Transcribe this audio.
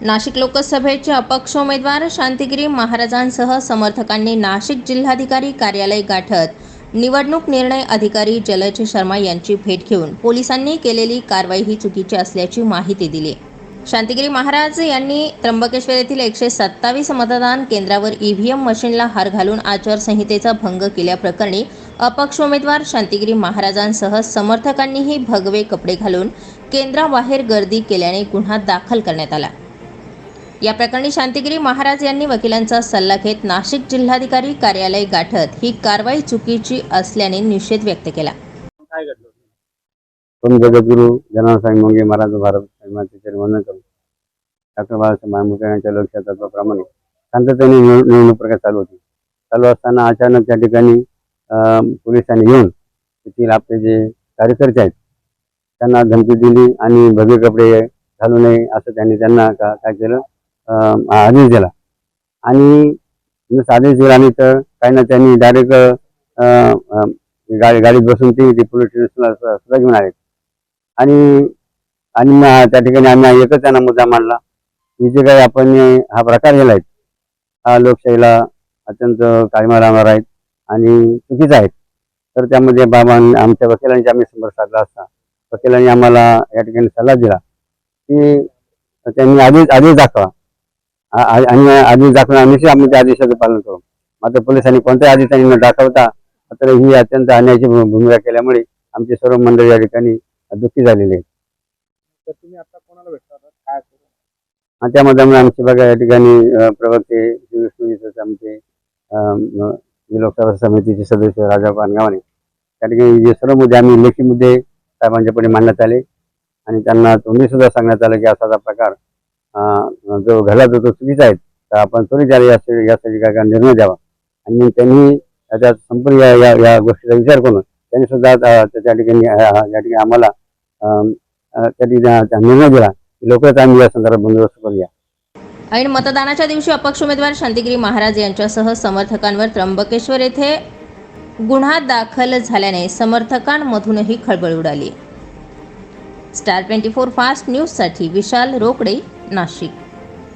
नाशिक लोकसभेचे अपक्ष उमेदवार शांतिगिरी महाराजांसह समर्थकांनी नाशिक जिल्हाधिकारी कार्यालय गाठत निवडणूक निर्णय अधिकारी जलज शर्मा यांची भेट घेऊन पोलिसांनी केलेली कारवाई ही चुकीची असल्याची माहिती दिली. शांतिगिरी महाराज यांनी त्र्यंबकेश्वर येथील एकशे सत्तावीस मतदान केंद्रावर ईव्हीएम मशीनला हार घालून आचारसंहितेचा भंग केल्याप्रकरणी अपक्ष उमेदवार शांतिगिरी महाराजांसह समर्थकांनीही भगवे कपडे घालून केंद्राबाहेर गर्दी केल्याने गुन्हा दाखल करण्यात आला. या प्रकरणी शांतिगिरी महाराज यांनी वकिलांचा सल्ला घेत नाशिक जिल्हाधिकारी कार्यालय गाठत ही कारवाई चुकीची असल्याने निषेध व्यक्त केला. काय घडलं? पण जगद्गुरु मोंगे महाराज भारत निर्मात्याचे वंदन करू डॉक्टर बाबासाहेब आंबेडकर यांच्या लक्षात तत्वाप्रमाणे शांततेने निवड- निवडणूक प्रक्रिया चालू होती. चालू असताना अचानक त्या ठिकाणी अं, पोलिसांनी येऊन तेथील आपले जे कार्यकर्ते आहेत त्यांना धमकी दिली आणि भगवे कपडे घालू नये असं त्यांनी त्यांना का काय केलं? आदेश दिला. आणि आदेश दिला आणि तर काही ना त्यांनी डायरेक्ट गाडी गाडीत बसून ती ती पोलीस स्टेशनला सुद्धा घेऊन आले. आणि आणि मग त्या ठिकाणी आम्ही एकच त्यांना मुद्दा मांडला. की जे काही आपण हा प्रकार केला आहे हा लोकशाहीला अत्यंत काळीमा लावणार आहेत आणि चुकीचा आहेत तर त्यामध्ये बाबा आमच्या वकिलांशी आम्ही संपर्क साधला असता. वकिलांनी आम्हाला या ठिकाणी सल्ला दिला. की त्यांनी आदेश आदेश दाखवा. आणि आदेश दाखवून आम्ही आम्ही त्या आदेशाचं पालन करू. मात्र पोलिसांनी कोणत्याही आदेशांनी न दाखवता मात्र ही अत्यंत अन्यायाची भूमिका केल्यामुळे आमची सर्व मंडळी या ठिकाणी दुःखी झालेली आहेत. तुम्ही आता कोणाला काय आणि त्यामध्ये आमचे बघा या ठिकाणी प्रवक्ते श्री विष्णू आमचे लोकसभा समितीचे सदस्य राजा पानगावाने त्या ठिकाणी जे सर्व मुद्दे आम्ही लेखी मुद्दे साहेबांच्या पुढे मांडण्यात आले. आणि त्यांना तोंडी सुद्धा सांगण्यात आलं की असा असा प्रकार जो घडला तो तो चुकीचा आहे तर आपण त्वरित यासाठी काय काय निर्णय द्यावा. आणि मग त्यांनी त्याच्या संपूर्ण या या या गोष्टीचा विचार करून त्यांनी सुद्धा त्या ठिकाणी या ठिकाणी आम्हाला अं, त्या ठिकाणी निर्णय दिला. की लवकरच आम्ही या संदर्भात बंदोबस्त करूया. ऐन मतदानाच्या दिवशी अपक्ष उमेदवार शांतिगिरी महाराज यांच्यासह समर्थकांवर त्र्यंबकेश्वर येथे गुन्हा दाखल झाल्याने समर्थकांमधूनही खळबळ उडाली. स्टार ट्वेंटी फोर फास्ट न्यूजसाठी विशाल रोकडे नाशिक.